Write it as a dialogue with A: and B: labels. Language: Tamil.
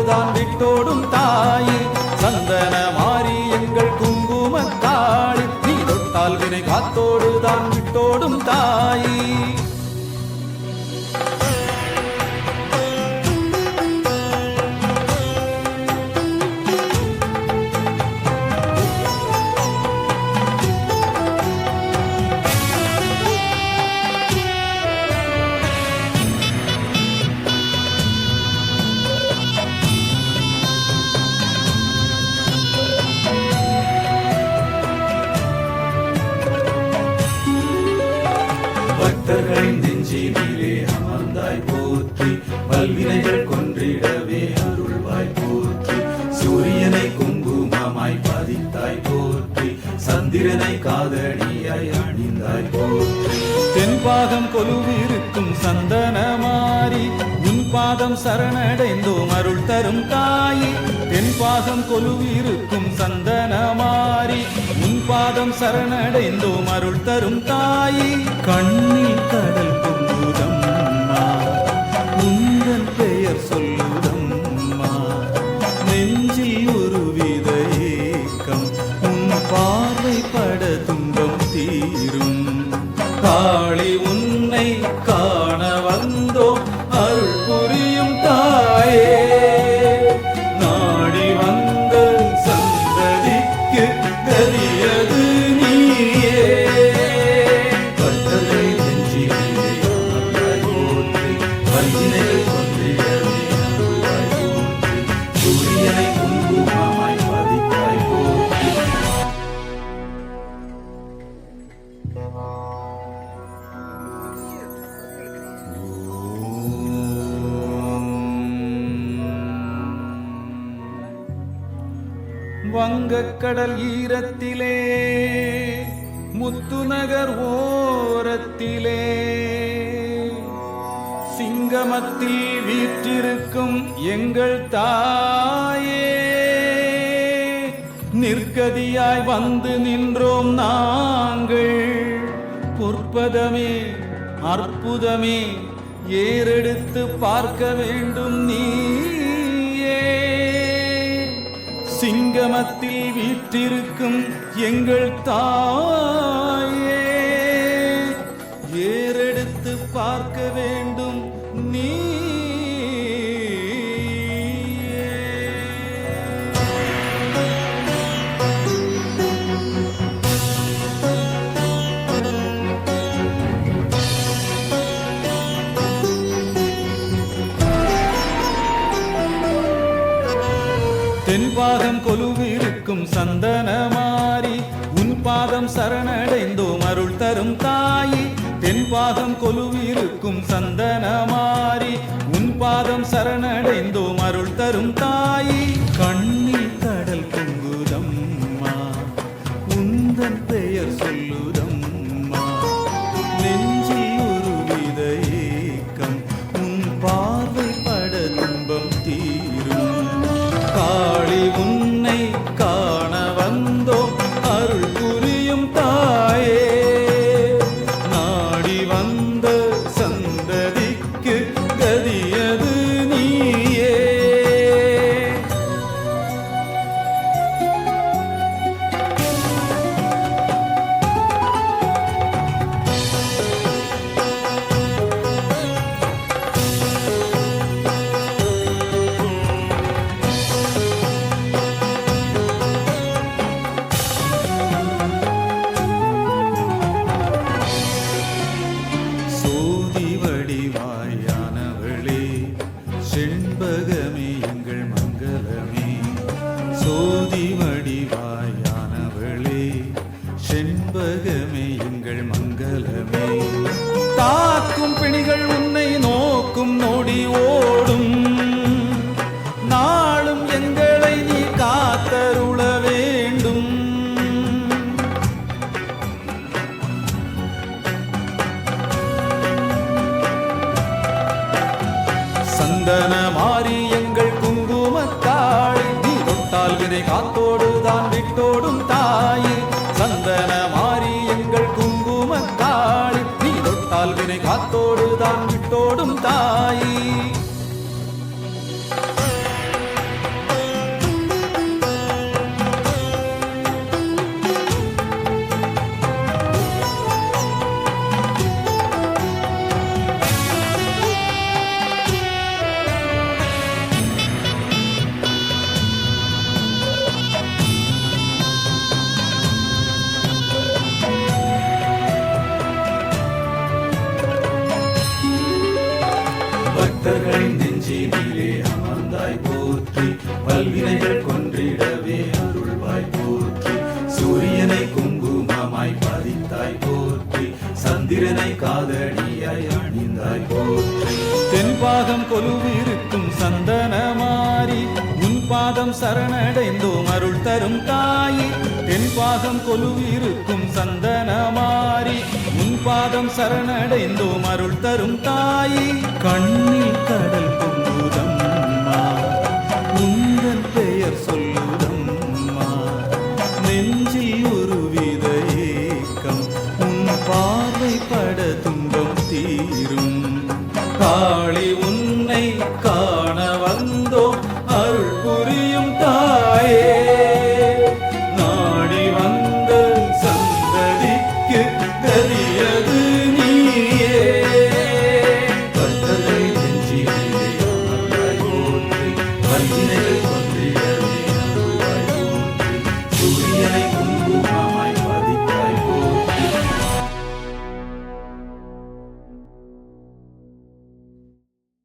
A: வினை தான் விட்டோடும் தாயே. சந்தன மாறி எங்கள் குங்குமத்தாள். நீ தொட்டால் வினை காத்தோடு தான் விட்டோடும் தாயே. கொலுவிருக்கும் சந்தனமாரி உன் பாதம் சரணடைந்தோம் அருள் தரும் தாயி. தாயே தென்பாகம் கொலுவிருக்கும் சந்தனமாரி உன் பாதம் சரணடைந்தோம் அருள் தரும் தாயி. கண்ணில் கடல் பொங்குதம்மா வங்கக்கடல் ஈரத்திலே முத்துநகர் ஓரத்திலே. சிங்கமத்தில் வீற்றிருக்கும் எங்கள் தாயே நிற்கதியாய் வந்து நின்றோம் நாங்கள். பொற்பதமே அற்புதமே ஏறெடுத்து பார்க்க வேண்டும் நீ. சிங்கமத்தில் வீற்றிருக்கும் எங்கள் தா பாதம் கொலுவிருக்கும் சந்தனமாரி. உன் பாதம் சரணடைந்தோம் அருள் தரும் தாயி. தென் பாதம் கொலுவிருக்கும் சந்தனமாரி. உன் பாதம் சரணடைந்தோம் அருள் தரும் தாயி. கண்ணில் கடல் பொங்குதம்மா. உந்தன் பெயர் சொல்லுதம்மா. தாக்கும் பிணிகள் உன்னை நோக்கும் நொடி ஓடும். நாளும் எங்களை நீ காத்தருள வேண்டும். சந்தன மாறி எங்கள் குங்குமத்தாள் நீ தொட்டால் விதை காத்தோடுதான் விட்டோடும் தாயே. தொட்டால் காத்தோடு தான் விட்டோடும் தாயி. பக்தர்களின் நெஞ்சினிலே அமர்ந்தாய் போற்றி பல்வினைகள் கொன்றிடவே அருள்வாய் போற்றி. சூரியனை குங்குமமாய் பதித்தாய் போற்றி சந்திரனை காதடியாய் அணிந்தாய் போற்றி. தென்பாகம் கொலுவிருக்கும் சந்தனமாரி உன் பாதம் சரணடைந்தோம் அருள் தரும் தாயி. தென்பாகம் கொலுவிருக்கும் சந்தனமாரி உன் பாதம் சரணடைந்தோம் அருள் தரும் தாயி. கண்ணில்